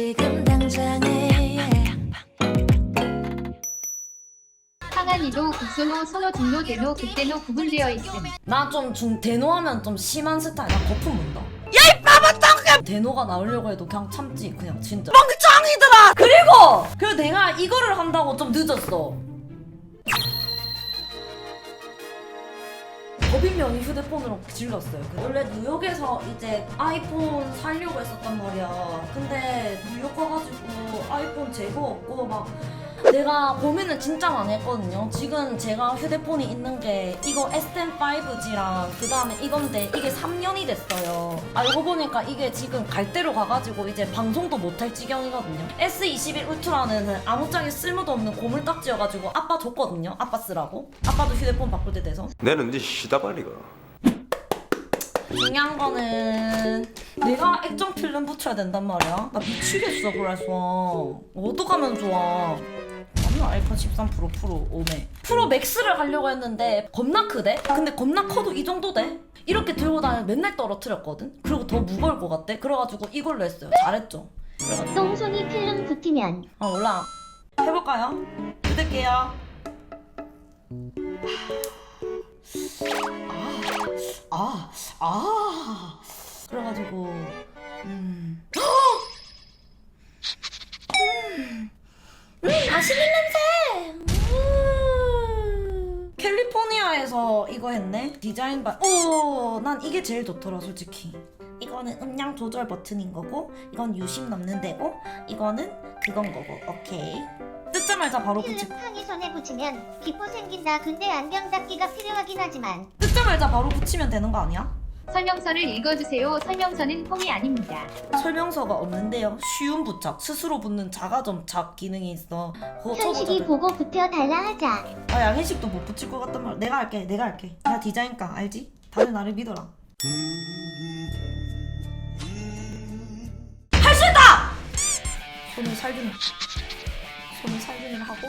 지금 당장에 항안이도 국소노 선호 진노 대노 극대노 구분되어 있음. 나 좀 중 대노하면 좀 심한 스타일. 나 거품 문다. 야, 이 빠바떡! 대노가 나오려고 해도 그냥 참지. 그냥 진짜. 멍청이들아! 그리고! 그리고 내가 이거를 한다고 좀 늦었어. 법인명의 휴대폰으로 질렀어요. 그 원래 뉴욕에서 이제 아이폰 살려고 했었단 말이야. 근데 뉴욕 가가지고 아이폰 재고 없고 막 내가 고민을 진짜 많이 했거든요. 지금 제가 휴대폰이 있는 게 이거 S10 5G랑 그 다음에 이건데 이게 3년이 됐어요. 알고 보니까 이게 지금 갈 대로 가가지고 이제 방송도 못할 지경이거든요. S21 울트라는 아무짝에 쓸모도 없는 고물딱지여가지고 아빠 줬거든요. 아빠 쓰라고. 아빠도 휴대폰 바꿀 때 돼서. 내는 네 시다발리가 중요한 거는 내가 액정 필름 붙여야 된단 말이야. 나 미치겠어 그래서 어떡하면 좋아. 알파 13 프로 프로 5매 프로 맥스를 하려고 했는데 겁나 크대? 근데 겁나 커도 이 정도 돼? 이렇게 들고 다니면 맨날 떨어뜨렸거든? 그리고 더 무거울 것 같대? 그래가지고 이걸로 했어요 잘했죠? 그래가지고 똥손이 필름 붙으면 아 몰라 해볼까요? 뜯을게요 아, 아, 아. 그래가지고, 음. 음, 음, 맛있는 냄새! 음. 캘리포니아에서 이거 했네? 디자인 바, 오, 난 이게 제일 좋더라, 솔직히. 이거는 음량 조절 버튼인 거고, 이건 유심 넣는 데고, 이거는 그건 거고, 오케이. 뜯자마자 바로 붙이고. 팡이 손에 붙이면 기포 생긴다. 근데 안경 닦기가 필요하긴 하지만 뜯자마자 바로 붙이면 되는 거 아니야? 설명서를 읽어주세요. 설명서는 폼이 아닙니다. 설명서가 없는데요. 쉬운 부착, 스스로 붙는 자가점 착 기능이 있어. 그거 현식이 쳐보자. 보고 붙여 달라 하자. 아, 양현식도 못 붙일 것 같단 말이야. 내가 할게, 내가 할게. 나 디자인과 알지? 다들 나를 믿어라. 할 수 있다! 손을 살균. 손을 살균을 하고.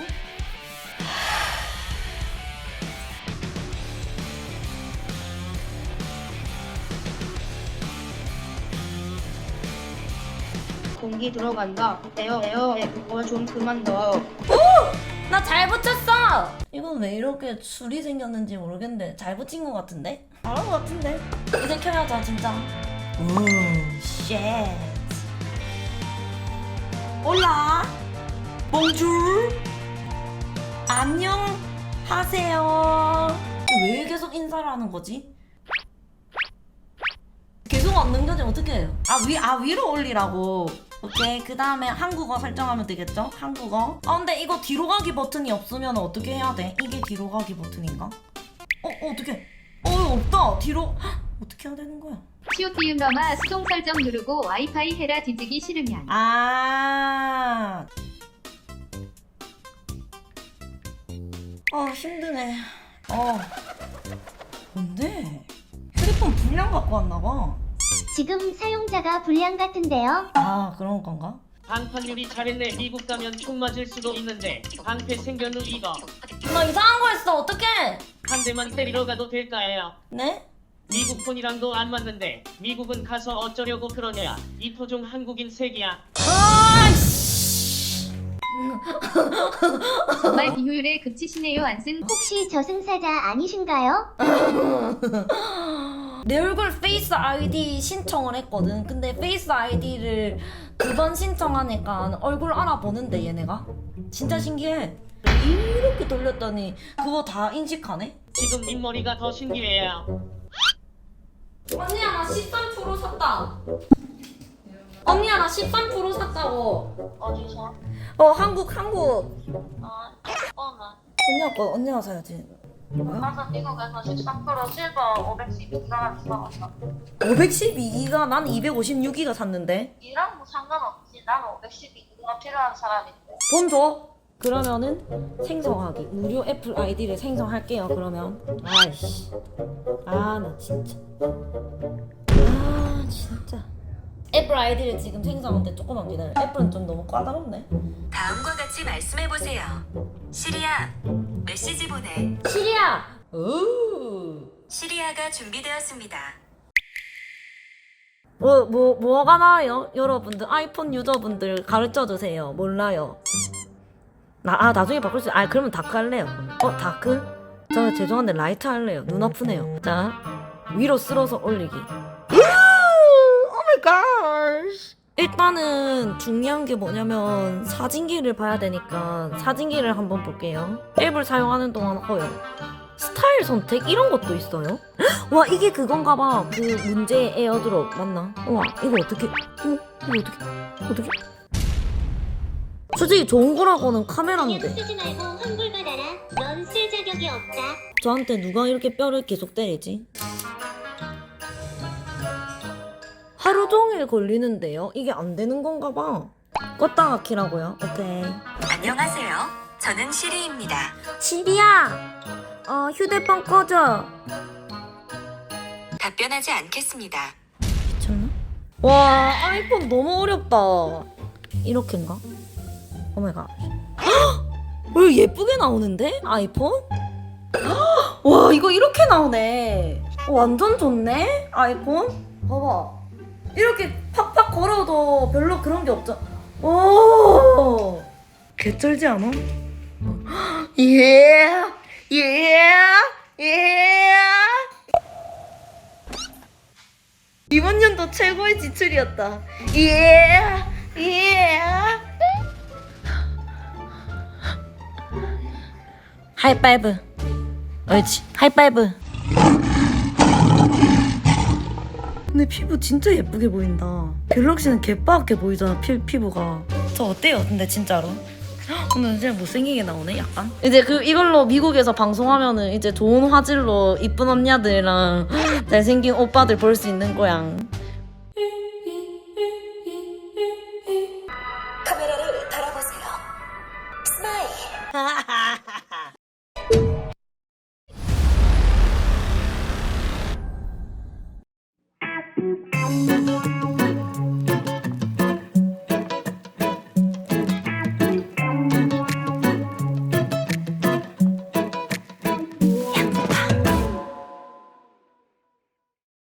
공기 들어간다. 에어 에어에 그거 좀 그만 넣어. 나잘 붙였어! 이건 왜 이렇게 줄이 생겼는지 모르겠는데 잘 붙인 것 같은데? 잘한 것 같은데? 이제 켜야죠 진짜 오 쉣. 올라 봉줄 안녕 하세요 왜 계속 인사를 하는 거지? 계속 안 넘겨지면 어떡해요? 아, 위, 아, 위로 올리라고. 오케이. 그 다음에 한국어 설정하면 되겠죠? 한국어. 아, 근데 이거 뒤로 가기 버튼이 없으면 어떻게 해야 돼? 이게 뒤로 가기 버튼인가? 어, 어 어떡해. 어, 없다. 뒤로. 헉, 어떻게 해야 되는 거야? 시오티음러마 수동 설정 누르고 와이파이 해라 뒤지기 싫으면. 아. 아, 힘드네. 어. 뭔데? 휴대폰 불량 갖고 왔나 봐. 지금 사용자가 불량 같은데요. 아, 그런 건가? 방판율이 잘했네 미국 가면 총 맞을 수도 있는데 방패 생겼누 이거 나 이상한 거 했어. 어떡해? 한 대만 때리러 가도 될까요? 네? 미국 폰이랑도 안 맞는데 미국은 가서 어쩌려고 그러냐 이 토종 한국인 색이야 아이씨. 정말 비효율에 그치시네요 안쓴 혹시 저승사자 아니신가요? 내 얼굴 페이스 아이디 신청을 했거든. 근데 페이스 아이디를 두 번 신청하니까 얼굴 알아보는데 얘네가 진짜 신기해. 이렇게 돌렸더니 그거 다 인식하네. 지금 윗머리가 더 신기해요 언니야 나 13% 샀다. 언니야 나 13% 샀다고. 어디서? 어 한국 한국. 아, 잠깐만. 언니가 거 언니가 사야지. 가서 미국에서 13% 실버 512기가 있어갔어. 512기가 난 256기가 샀는데. 이랑 뭐 상관없지. 나는 512기가 필요한 사람인데. 돈 줘. 그러면은 생성하기 무료 애플 아이디를 생성할게요. 그러면 아이씨 아 나 진짜 아 진짜 애플 아이디를 지금 생성하는데 조금만 기다려. 애플은 좀 너무 까다롭네. 다음과 같이 말씀해 보세요. 시리아 메시지 보내. 시리아. 오. 시리아가 준비되었습니다. 뭐, 뭐, 뭐가 나아요? 여러분들, 아이폰 유저분들 가르쳐 주세요. 몰라요. 나, 아, 나중에 바꿀 수, 아, 그러면 다크 할래요. 어, 다크? 저 죄송한데 라이트 할래요. 눈 아프네요. 자, 위로 쓸어서 올리기. 오마이 갓. 일단은 중요한 게 뭐냐면 사진기를 봐야 되니까 사진기를 한번 볼게요. 앱을 사용하는 동안 허용. 스타일 선택 이런 것도 있어요? 와 이게 그건가 봐. 그 문제의 에어드롭 맞나? 와 이거 어떻게? 어 이거 어떻게? 어떻게? 솔직히 좋은 거라고는 카메라인데 쓰지 말고 환불 받아라. 넌 쓸 자격이 없다. 저한테 누가 이렇게 뼈를 계속 때리지? 하루 종일 걸리는데요? 이게 안 되는 건가 봐. 껐다가 키라고요? 오케이. 안녕하세요. 저는 시리입니다. 시리야! 어, 휴대폰 꺼줘. 답변하지 않겠습니다. 미쳤나? 와, 아이폰 너무 어렵다. 이렇게인가? 오마이갓. 왜 예쁘게 나오는데? 아이폰? 헉! 와, 이거 이렇게 나오네. 어, 완전 좋네? 아이폰? 봐봐. 이렇게 팍팍 걸어도 별로 그런 게 없죠. 오! 개쩔지 않아? 예! 예! 예! 이번 연도 최고의 지출이었다. 예! 예! 하이파이브. 옳지. 하이파이브. 근데 피부 진짜 예쁘게 보인다. 갤럭시는 개빠게 보이잖아, 피, 피부가. 저 어때요, 근데 진짜로? 헉, 오늘 진짜 못생기게 나오네, 약간. 이제 그 이걸로 미국에서 방송하면은 이제 좋은 화질로 이쁜 언니들이랑 잘생긴 오빠들 볼 수 있는 거야. Música